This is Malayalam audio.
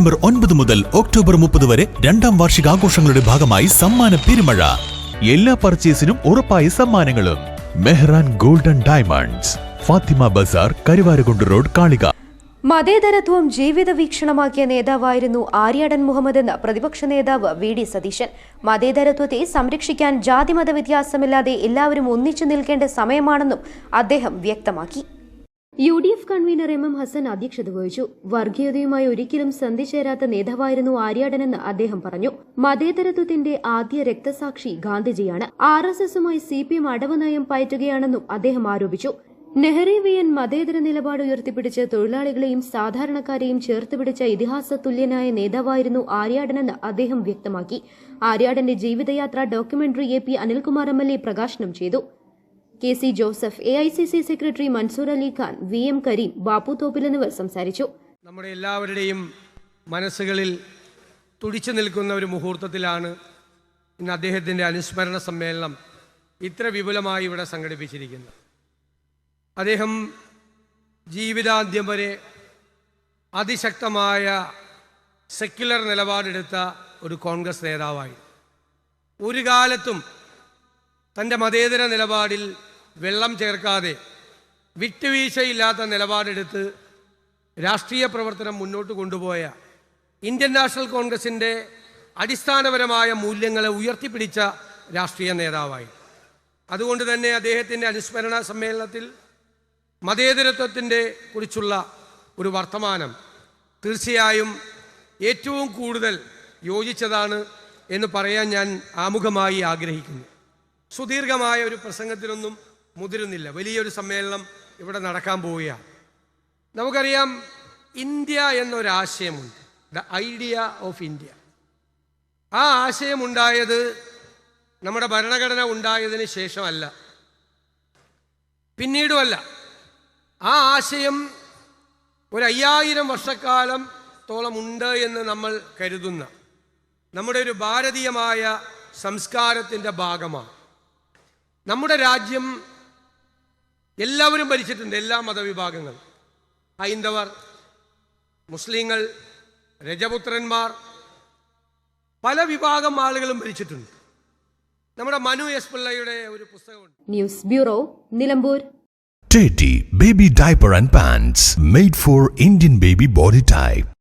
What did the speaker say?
സെപ്റ്റംബർ ഒൻപത് മുതൽ ഒക്ടോബർ മുപ്പത് വരെ രണ്ടാം വാർഷികാഘോഷങ്ങളുടെ ഭാഗമായി സമ്മാന പെരുമഴ. എല്ലാ പർച്ചേസിനും ഉറപ്പായ സമ്മാനങ്ങളും. Mehran golden diamonds Fathima Bazar Karuvarakundu road കാളിക. മതേതരത്വം ജീവിത വീക്ഷണമാക്കിയ നേതാവായിരുന്നു ആര്യാടൻ മുഹമ്മദ് എന്ന് പ്രതിപക്ഷ നേതാവ് വി ഡി സതീശൻ. മതേതരത്വത്തെ സംരക്ഷിക്കാൻ ജാതിമത വ്യത്യാസമില്ലാതെ എല്ലാവരും ഒന്നിച്ചു നിൽക്കേണ്ട സമയമാണെന്നും അദ്ദേഹം വ്യക്തമാക്കി. U D F convenor M M Hassan അധ്യക്ഷത വഹിച്ചു. വർഗീയതയുമായി ഒരിക്കലും സന്ധി ചേരാത്ത നേതാവായിരുന്നു ആര്യാടനെന്ന് അദ്ദേഹം പറഞ്ഞു. മതേതരത്വത്തിന്റെ ആദ്യ രക്തസാക്ഷി ഗാന്ധിജിയാണ്. ആർ എസ് എസുമായി സി പി എം അടവ് നയം പയറ്റുകയാണെന്നും അദ്ദേഹം ആരോപിച്ചു. നെഹ്റീവിയൻ മതേതര നിലപാട് ഉയർത്തിപ്പിടിച്ച് തൊഴിലാളികളെയും സാധാരണക്കാരെയും ചേർത്ത് പിടിച്ച ഇതിഹാസ തുല്യനായ നേതാവായിരുന്നു ആര്യാടനെന്ന് അദ്ദേഹം വ്യക്തമാക്കി. ആര്യാടന്റെ ജീവിതയാത്ര documentary A P Anilkumar M L A പ്രകാശനം ചെയ്തു. K C Joseph A I C C secretary Mansoor Ali Khan V M Kareem Bappu Thoppil എന്നിവർ സംസാരിച്ചു. നമ്മുടെ എല്ലാവരുടെയും മനസ്സുകളിൽ തുടിച്ചു നിൽക്കുന്ന ഒരു മുഹൂർത്തത്തിലാണ് ഇന്ന് അദ്ദേഹത്തിന്റെ അനുസ്മരണ സമ്മേളനം ഇത്ര വിപുലമായി ഇവിടെ സംഘടിപ്പിച്ചിരിക്കുന്നത്. അദ്ദേഹം ജീവിതാന്ത്യം വരെ അതിശക്തമായ സെക്യുലർ നിലപാടെടുത്ത ഒരു കോൺഗ്രസ് നേതാവായി ഒരു കാലത്തും തന്റെ മതേതര നിലപാടിൽ വെള്ളം ചേർക്കാതെ വിട്ടുവീഴ്ചയില്ലാത്ത നിലപാടെടുത്ത് രാഷ്ട്രീയ പ്രവർത്തനം മുന്നോട്ട് കൊണ്ടുപോയ ഇന്ത്യൻ നാഷണൽ കോൺഗ്രസിന്റെ അടിസ്ഥാനപരമായ മൂല്യങ്ങളെ ഉയർത്തിപ്പിടിച്ച രാഷ്ട്രീയ നേതാവായി. അതുകൊണ്ട് തന്നെ അദ്ദേഹത്തിന്റെ അനുസ്മരണ സമ്മേളനത്തിൽ മതേതരത്വത്തിന്റെ കുറിച്ചുള്ള ഒരു വർത്തമാനം തീർച്ചയായും ഏറ്റവും കൂടുതൽ യോജിച്ചതാണ് എന്ന് പറയാൻ ഞാൻ ആമുഖമായി ആഗ്രഹിക്കുന്നു. സുദീർഘമായ ഒരു പ്രസംഗത്തിനൊന്നും മുതിരുന്നില്ല. വലിയൊരു സമ്മേളനം ഇവിടെ നടക്കാൻ പോവുകയാണ് നമുക്കറിയാം India എന്നൊരാശയമുണ്ട്. The idea of India. ആ ആശയമുണ്ടായത് നമ്മുടെ ഭരണഘടന ഉണ്ടായതിന് ശേഷമല്ല. പിന്നീടുമല്ല. ആ ആശയം ഒരു അയ്യായിരം വർഷക്കാലം തോളം ഉണ്ട് എന്ന് നമ്മൾ കരുതുന്ന നമ്മുടെ ഒരു ഭാരതീയമായ സംസ്കാരത്തിന്റെ ഭാഗമാണ്. നമ്മുടെ രാജ്യം എല്ലാവരും ഭരിച്ചിട്ടുണ്ട് എല്ലാ മതവിഭാഗങ്ങൾ. ഹൈന്ദവർ മുസ്ലിങ്ങൾ രജപുത്രന്മാർ പല വിഭാഗം ആളുകളും ഭരിച്ചിട്ടുണ്ട്. നമ്മുടെ മനു എസ് പിള്ളയുടെ ഒരു പുസ്തകമുണ്ട്. News bureau Nilambur. Teddy Baby Diaper and Pants made for Indian baby body type.